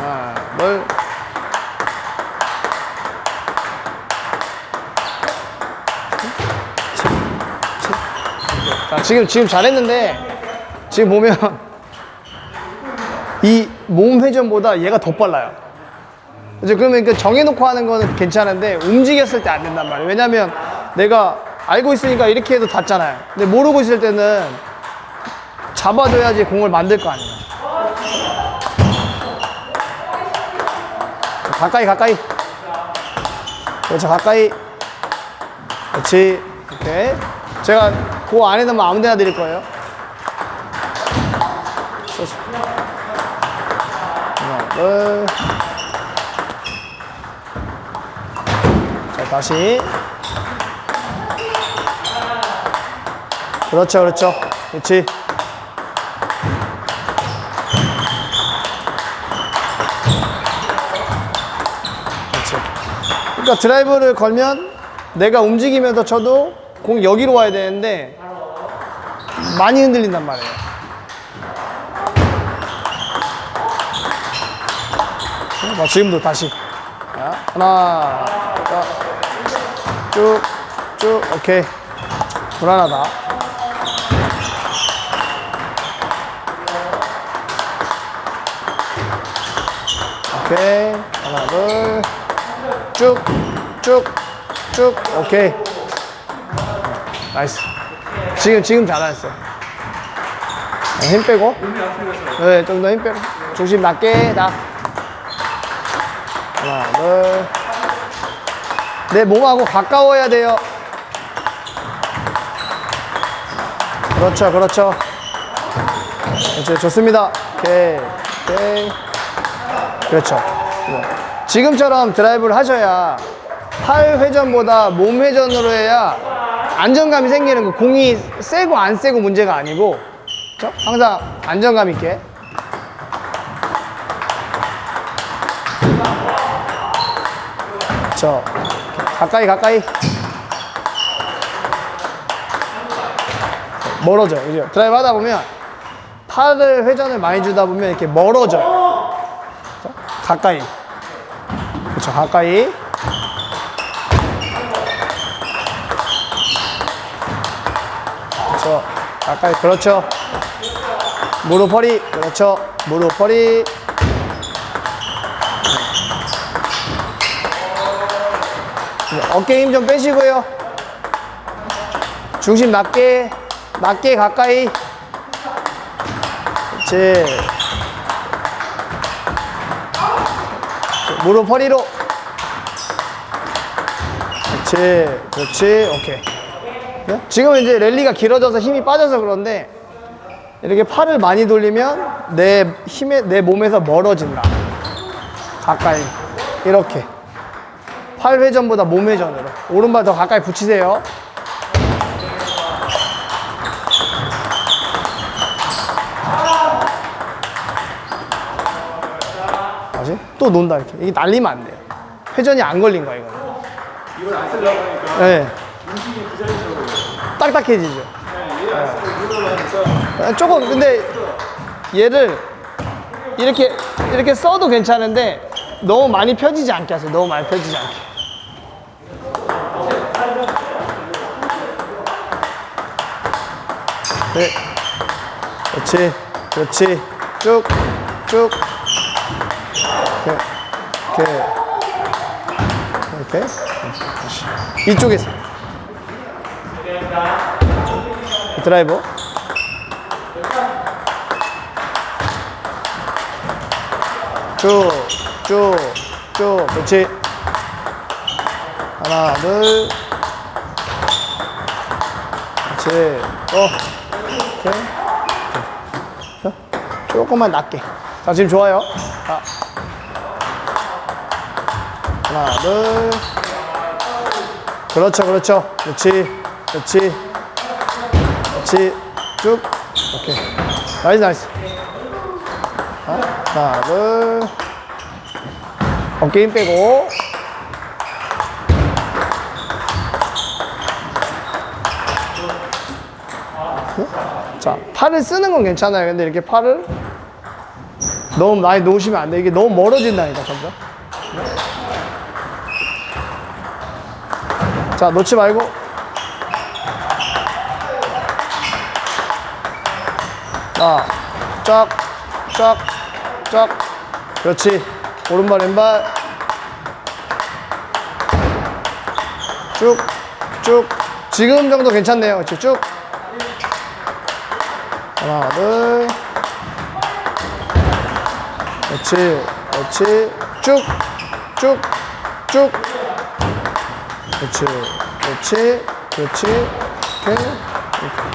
하나, 둘. 자, 지금, 지금 잘했는데, 지금 보면, 이 몸 회전보다 얘가 더 빨라요. 이제 그러면 그 정해놓고 하는 거는 괜찮은데, 움직였을 때 안 된단 말이에요. 왜냐면 내가 알고 있으니까 이렇게 해도 닿잖아요. 근데 모르고 있을 때는 잡아줘야지 공을 만들 거 아니에요. 가까이, 가까이. 그렇죠, 가까이. 그렇지. 오케이. 제가 그 안에다만 아무 데나 드릴 거예요. 좋습니다. 하나, 둘. 자, 다시. 그렇죠, 그렇죠. 그렇지. 그러니까 드라이브를 걸면 내가 움직이면서 쳐도 공 여기로 와야 되는데 많이 흔들린단 말이에요. 자, 지금도 다시. 자, 하나, 자, 쭉, 쭉, 오케이. 불안하다. 오케이. 하나, 둘. 쭉, 쭉, 쭉. 오케이. 나이스. 지금, 지금 잘하셨어요. 네, 힘 빼고. 네, 좀 더 힘 빼고. 중심 낮게, 나. 하나, 둘. 내 몸하고 가까워야 돼요. 그렇죠, 그렇죠. 그렇죠, 좋습니다. 오케이, 오케이. 그렇죠. 네. 지금처럼 드라이브를 하셔야 팔 회전보다 몸 회전으로 해야 안정감이 생기는 거. 공이 세고 안 세고 문제가 아니고, 그렇죠? 항상 안정감 있게. 그렇죠. 가까이 가까이. 멀어져요. 그죠? 드라이브 하다 보면 팔을 회전을 많이 주다 보면 이렇게 멀어져요. 그죠? 가까이. 그렇죠. 가까이. 가까이. 그렇죠. 무릎 허리. 그렇죠. 무릎 허리. 어깨 힘 좀 빼시고요. 중심 낮게, 낮게 가까이. 그렇지. 무릎 허리로. 그렇지, 그렇지, 오케이. 네? 지금은 이제 랠리가 길어져서 힘이 빠져서 그런데 이렇게 팔을 많이 돌리면 내 힘에 내 몸에서 멀어진다. 가까이 이렇게. 팔 회전보다 몸 회전으로. 오른발 더 가까이 붙이세요. 다시 또 논다 이렇게. 이게 날리면 안 돼요. 회전이 안 걸린 거야 이거는. 이건 안 쓰려고 하니까 네. 딱딱해지죠. 하니까 아, 조금 근데 얘를 이렇게 이렇게 써도 괜찮은데 너무 많이 펴지지 않게 하세요. 너무 많이 펴지지 않게. 네. 그렇지. 그렇지. 쭉. 쭉. 이렇게. 이렇게. 이렇게. 이쪽에서. 드라이버. 쭉, 쭉, 쭉. 그렇지. 하나, 둘. 그렇지. 어. 오케이. 오케이. 조금만 낮게. 자, 지금 좋아요. 자. 하나, 둘. 그렇죠, 그렇죠. 그렇지. 그렇지. 그렇지. 쭉. 오케이. 나이스, 나이스. 자, 하나, 둘. 어깨 힘 빼고. 자, 팔을 쓰는 건 괜찮아요. 근데 이렇게 팔을 너무 많이 놓으시면 안 돼. 이게 너무 멀어진다니까, 점점. 자, 놓지 말고. 자, 쫙, 쫙, 쫙. 그렇지. 오른발, 왼발. 쭉, 쭉. 지금 정도 괜찮네요. 그렇지, 쭉. 하나, 둘. 그렇지, 그렇지. 쭉, 쭉, 쭉. 그렇지, 그렇지, 그렇지. 오케이.